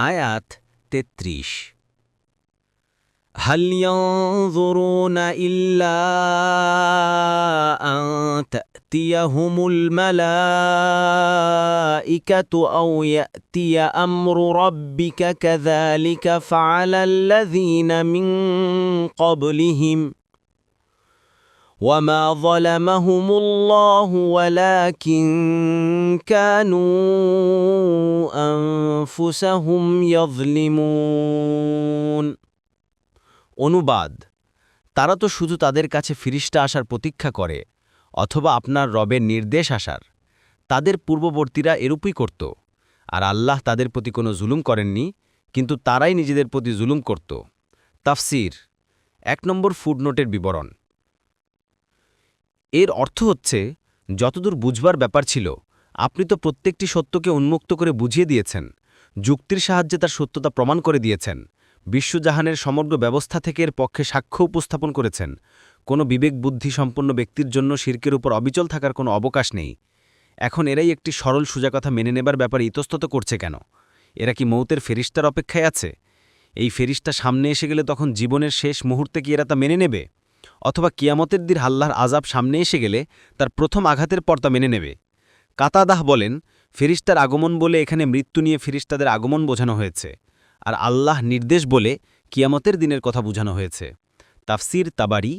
আয়াত তেত্রিশ هل ينظرون إلا أن تأتيهم الملائكة أو يأتي أمر ربك كذلك فعل الذين من قبلهم وما ظلمهم الله ولكن كانوا أنفسهم يظلمون অনুবাদ তারা তো শুধু তাদের কাছে ফিরিস্টা আসার প্রতীক্ষা করে অথবা আপনার রবের নির্দেশ আসার তাদের পূর্ববর্তীরা এরূপই করত আর আল্লাহ তাদের প্রতি কোনো জুলুম করেননি কিন্তু তারাই নিজেদের প্রতি জুলুম করত তাফসির এক নম্বর ফুডনোটের বিবরণ এর অর্থ হচ্ছে, যতদূর বুঝবার ব্যাপার ছিল, আপনি তো প্রত্যেকটি সত্যকে উন্মুক্ত করে বুঝিয়ে দিয়েছেন, যুক্তির সাহায্যে তার সত্যতা প্রমাণ করে দিয়েছেন, বিশ্বজাহানের সমগ্র ব্যবস্থা থেকে এর পক্ষে সাক্ষ্য উপস্থাপন করেছেন, কোনো বিবেক বুদ্ধি সম্পন্ন ব্যক্তির জন্য শির্কের উপর অবিচল থাকার কোনো অবকাশ নেই। এখন এরাই একটি সরল সোজা কথা মেনে নেবার ব্যাপারে ইতস্তত করছে কেন? এরা কি মৌতের ফেরিস্তার অপেক্ষায় আছে? এই ফেরিস্তা সামনে এসে গেলে তখন জীবনের শেষ মুহূর্তে কি এরা তা মেনে নেবে? অথবা কিয়ামতের দিন আল্লাহর আজাব সামনে এসে গেলে তার প্রথম আঘাতের পর মেনে নেবে। কাতাদাহ বলেন, ফেরিস্তার আগমন বলে এখানে মৃত্যু নিয়ে ফেরিস্তাদের আগমন বোঝানো হয়েছে, আর আল্লাহ নির্দেশ বলে কিয়ামতের দিনের কথা বোঝানো হয়েছে। তাফসির তাবারি